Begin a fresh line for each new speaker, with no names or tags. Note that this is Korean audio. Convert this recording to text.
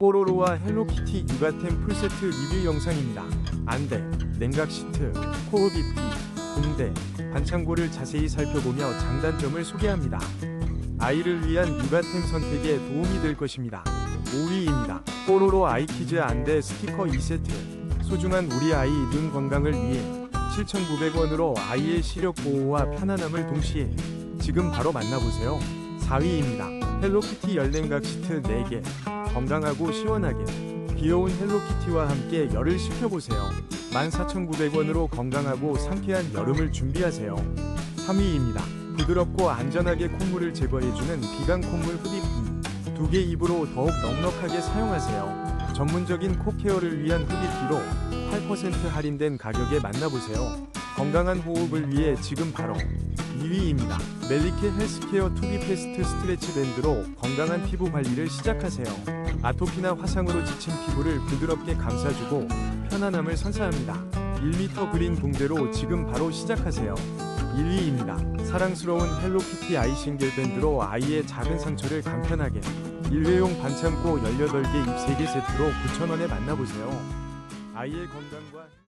뽀로로와 헬로키티 육아템 풀세트 리뷰 영상입니다. 안대, 냉각 시트, 코어 깊이, 붕대, 반창고를 자세히 살펴보며 장단점을 소개합니다. 아이를 위한 육아템 선택에 도움이 될 것입니다. 5위입니다. 뽀로로 아이키즈 안대 스티커 2세트. 소중한 우리 아이 눈 건강을 위해 7,900원으로 아이의 시력 보호와 편안함을 동시에 지금 바로 만나보세요. 4위입니다. 헬로키티 열냉각 시트 4개. 건강하고 시원하게 귀여운 헬로키티와 함께 열을 식혀보세요. 14,900원으로 건강하고 상쾌한 여름을 준비하세요. 3위입니다. 부드럽고 안전하게 콧물을 제거해주는 비강 콧물 흡입기. 두 개 입으로 더욱 넉넉하게 사용하세요. 전문적인 코 케어를 위한 흡입기로 8% 할인된 가격에 만나보세요. 건강한 호흡을 위해 지금 바로 2위입니다. 멜리케 헬스케어 투비 패스트 스트레치 밴드로 건강한 피부 관리를 시작하세요. 아토피나 화상으로 지친 피부를 부드럽게 감싸주고 편안함을 선사합니다. 1m 그린 붕대로 지금 바로 시작하세요. 1위입니다. 사랑스러운 헬로키티 아이싱글 밴드로 아이의 작은 상처를 간편하게 일회용 반창고 18개 입 3개 세트로 9,000원에 만나보세요. 아이의 건강과